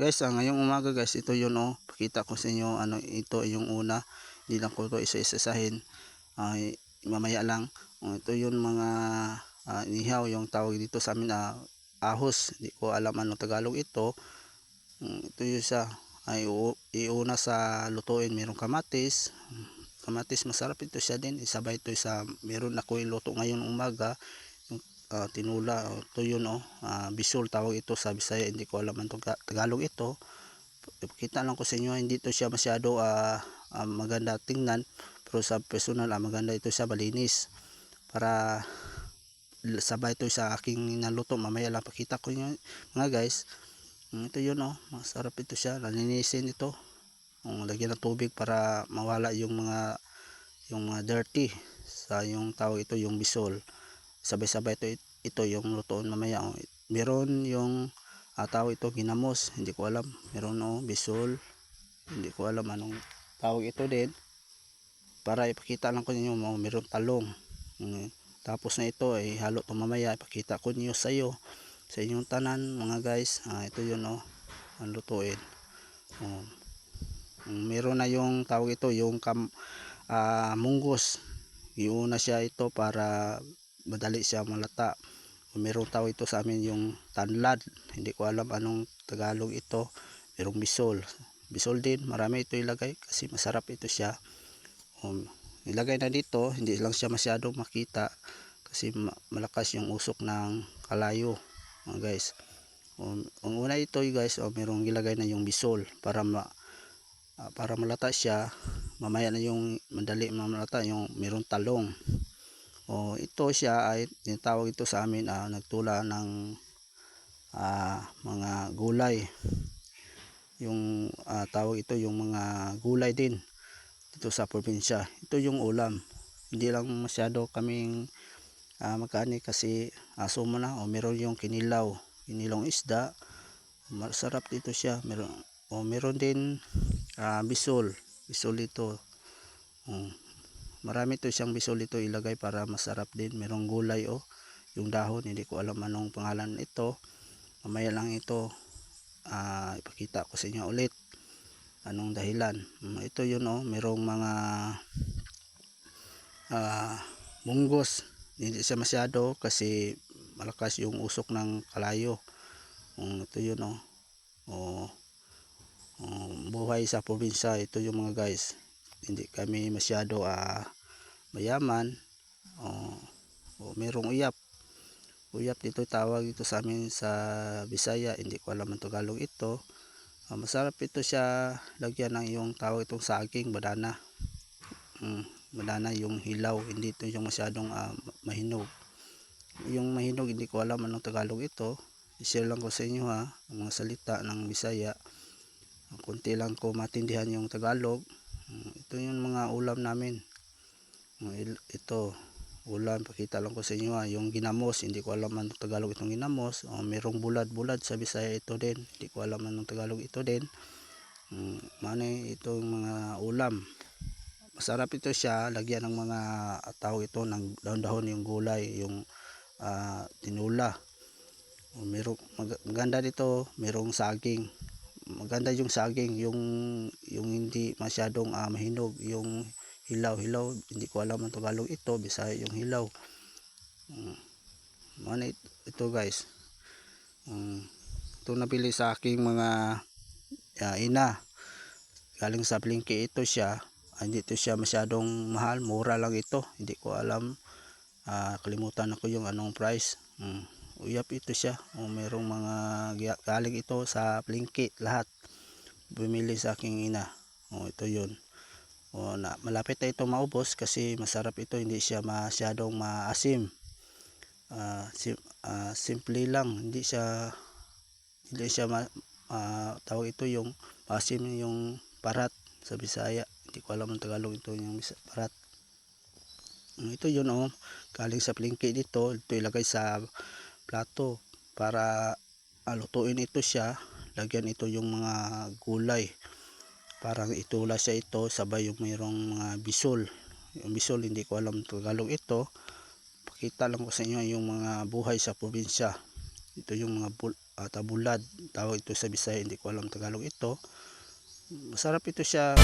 guys, ah, ngayong umaga guys, ito yun oh. Pakita ko sa inyo ano ito yung una. Hindi lang ko ito isa-isasahin. Ay mamaya lang. Oh, ito yun mga ah, inihaw yung tawag dito sa amin ah, ahos. Hindi ko alam ano Tagalog ito. Mm, ito yung sa ay iuna sa lutuin merong kamatis. Kamatis masarap ito siya din. Isabay ito sa meron ako iluto ngayon umaga ah, tinula oh, ito yun oh. Ah, bisol tawag ito sa Bisaya hindi ko alam ang Taga- Tagalog ito. Kita lang ko sa inyo hindi to siya masyado ah, ah, maganda tingnan pero sa personal ah, maganda ito siya malinis. Para sabay ito sa aking naluto mamaya lang pakita ko nyo mga guys. Mm, ito yun oh masarap ito siya nalinisin ito. Um, lagyan ng tubig para mawala yung mga yung mga dirty sa yung tawag ito yung bisol sabay-sabay ito ito yung lutoon mamaya oh. meron yung uh, tawag ito ginamos hindi ko alam. Meron oh bisol hindi ko alam anong tawag ito din. Para ipakita lang ko ninyo oh, meron talong. Mm, tapos na ito ay halo to mamaya ipakita ko niyo sa iyo sa inyong tanan mga guys. Ah, ito yun oh ang lutuin. Mm, meron na yung tawag ito yung kam, ah, munggos iuna siya ito para madali siya malata. Merong tawag ito sa amin yung tanlad hindi ko alam anong Tagalog ito merong bisol. Bisol din marami ito ilagay kasi masarap ito siya. Um, ilagay na dito hindi lang siya masyadong makita kasi ma- malakas yung usok ng kalayo mga guys. Um, ang una ito guys oh, merong ilagay na yung bisol para ma, ah, para malata siya. Mamaya na yung madali mamalata yung merong talong o ito siya ay tinatawag ito sa amin ah, nagtula ng ah, mga gulay. Yung ah, tawag ito yung mga gulay din dito sa probinsya. Ito yung ulam. Hindi lang masyado kaming ah, magkani kasi aso mo na o meron yung kinilaw kinilong isda. Masarap dito siya. Meron o meron din ah, bisol. Bisol ito. Oh, marami to siyang bisol ito ilagay para masarap din. Merong gulay oh. Yung dahon hindi ko alam anong pangalan ito mamaya lang ito ah, ipakita ko sa inyo ulit anong dahilan. Mm, ito yun oh. Merong mga ah, munggos. Hindi siya masyado kasi malakas yung usok ng kalayo. Mm, ito yun oh. Oh, oh, buhay sa probinsya. Ito yung mga guys hindi kami masyado ah, mayaman. Oh, oh, merong uyap. Uyap dito tawag ito sa amin sa Bisaya. Hindi ko alam ang Tagalog ito. Ah, masarap ito siya. Lagyan ng yung tawag itong saging badana mm, badana yung hilaw. Hindi ito yung masyadong ah, mahinog. Yung mahinog hindi ko alam anong Tagalog ito. I-share lang ko sa inyo ha mga salita ng Bisaya. Kunti lang ko matindihan yung Tagalog ito yung mga ulam namin. Ito ulam pakita lang ko sa inyo ha yung ginamos. Hindi ko alam anong Tagalog itong ginamos. O merong bulad-bulad sa Bisaya ito din. Hindi ko alam anong Tagalog ito din. Mm, mani ito yung mga ulam. Masarap ito siya lagyan ng mga tawag ito ng dahon-dahon yung gulay yung ah, tinula. O, merong mag- maganda dito merong saging maganda yung saging yung yung hindi masyadong ah, mahinog yung hilaw hilaw hindi ko alam ang Tagalog ito Bisaya yung hilaw mm. ano it- ito guys mm. ito nabili sa aking mga ah, ina galing sa Blinky ito siya Ah, hindi ito siya masyadong mahal mura lang ito hindi ko alam ah, kalimutan ako yung anong price mm. Uyap ito siya. O merong mga galing ito sa Blinky lahat. Bumili sa aking ina. O ito yun. O na malapit na ito maubos kasi masarap ito. Hindi siya masyadong maasim. Ah, sim, ah, simple lang. Hindi siya hindi siya ma, ah, tawag ito yung maasim yung parat sa Bisaya. Hindi ko alam ang Tagalog ito yung parat ito yun oh. Galing sa plingki dito. Ito ilagay sa plato para ah, lutuin ito siya lagyan ito yung mga gulay. Parang itula siya ito sabay yung mayroong mga bisol. Yung bisol hindi ko alam Tagalog ito. Pakita lang ko sa inyo yung mga buhay sa probinsya. Ito yung mga bul- ah, tabulad. Tawag ito sa Bisaya hindi ko alam Tagalog ito. Masarap ito siya